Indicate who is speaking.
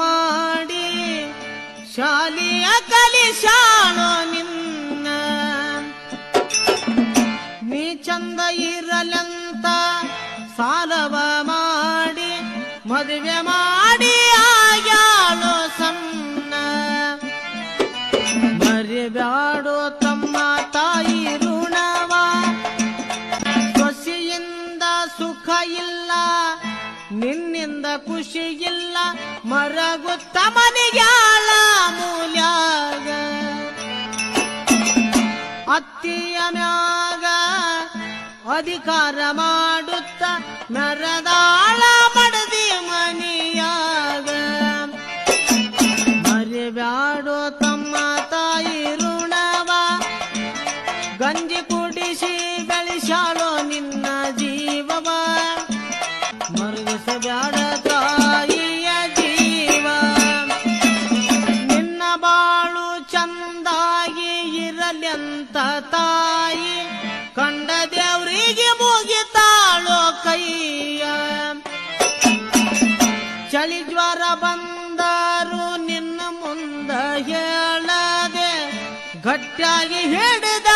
Speaker 1: ಮಾಡಿ ಶಾಲೆಯ ಕಲಿಸಾಳೋ ನಿನ್ನ. ನೀ ಚಂದ ಇರಲಂತ ಸಾಲವ ಮಾಡಿ, ಮದುವೆ ಮಾಡಿ ಆಗ್ಯಾಳೋ ಸಣ್ಣ. ಮರಿಬ್ಯಾಡೋ ತಮ್ಮ ತಾಯಿ ಋಣವ. ಸೊಸೆಯಿಂದ ಸುಖ ಇಲ್ಲ ನಿನ್ನಿಂದ ಖುಷಿ ಇಲ್ಲ ಮರಗುತ್ತ ಮನೆಯಾಳ ಮೂಲ್ಯಾಗ. ಅತ್ತಿಯ ಮ್ಯಾಗ ಅಧಿಕಾರ ಮಾಡುತ್ತ ನರದಾಳ ಮಡದಿ ಮನೆಯಾಗ. ಮರಿಬ್ಯಾಡೋ ತಮ್ಮ ತಾಯಿ ಋಣವ. ಗಂಜಿ ಕುಡಿಸಿ ಬೆಳೆಸಾಳೋ ಮರುಗಿಸಬ್ಯಾಡ ತಾಯಿಯ ಜೀವ. ನಿನ್ನ ಬಾಳು ಚಂದಾಗಿ ಇರಲೆಂತ ತಾಯಿ, ಕಂಡ ದೇವ್ರಿಗೆ ಮುಗಿತಾಳೋ ಕೈಯ. ಚಳಿ ಜ್ವರ ಬಂದರು ನಿನ್ನ ಮುಂದ ಹೇಳದೆ, ಗಟ್ಟಿಯಾಗಿ ಹಿಡಿದ